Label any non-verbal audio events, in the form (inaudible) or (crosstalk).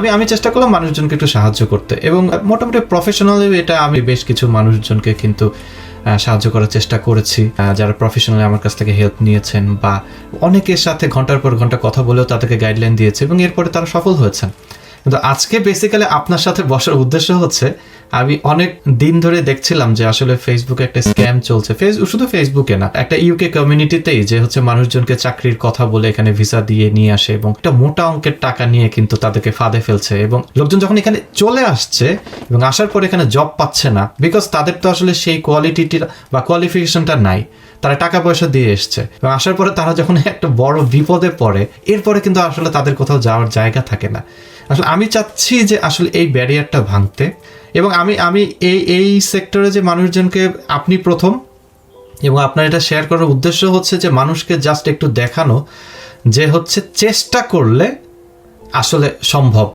আমি আমি চেষ্টা করলাম মানুষজনকে একটু সাহায্য করতে এবং মোটামুটি প্রফেশনালি এটা আমি বেশ কিছু মানুষজনকে কিন্তু সাহায্য করার চেষ্টা করেছি। যারা প্রফেশনালি আমার কাছ থেকে হেল্প নিয়েছেন বা অনেকের সাথে ঘণ্টার পর ঘণ্টা কথা বলেও তাদেরকে গাইডলাইন দিয়েছে এবং এরপরে তারা সফল হয়েছেন। কিন্তু আজকে বেসিক্যালি আপনার সাথে বসার উদ্দেশ্য হচ্ছে আমি অনেক দিন ধরে দেখছিলাম যে আসলে ফেসবুকে একটা স্ক্যাম চলছে। শুধু ফেসবুকে না, একটা ইউকে কমিউনিটিতেই যে হচ্ছে মানুষজনকে চাকরির কথা বলে এখানে ভিসা দিয়ে নিয়ে আসে এবং একটা মোটা অঙ্কের টাকা নিয়ে কিন্তু তাদেরকে ফাঁদে ফেলছে এবং লোকজন যখন এখানে চলে আসছে এবং আসার পর এখানে জব পাচ্ছে না বিকজ তাদের তো আসলে সেই কোয়ালিটিটির বা কোয়ালিফিকেশনটা নাই। তারা টাকা পয়সা দিয়ে এসছে। এবং আসার পরে তারা যখন (laughs) একটা বড় বিপদে পড়ে, এরপরে কিন্তু আসলে তাদের কোথাও যাওয়ার জায়গা থাকে না। আসলে আমি চাচ্ছি যে আসলে এই ব্যারিয়ারটা ভাঙতে এবং আমি আমি এই এই সেক্টরে যে মানুষজনকে আপনি প্রথম এবং আপনার এটা শেয়ার করার উদ্দেশ্য হচ্ছে যে মানুষকে জাস্ট একটু দেখানো যে হচ্ছে চেষ্টা করলে আসলে সম্ভব।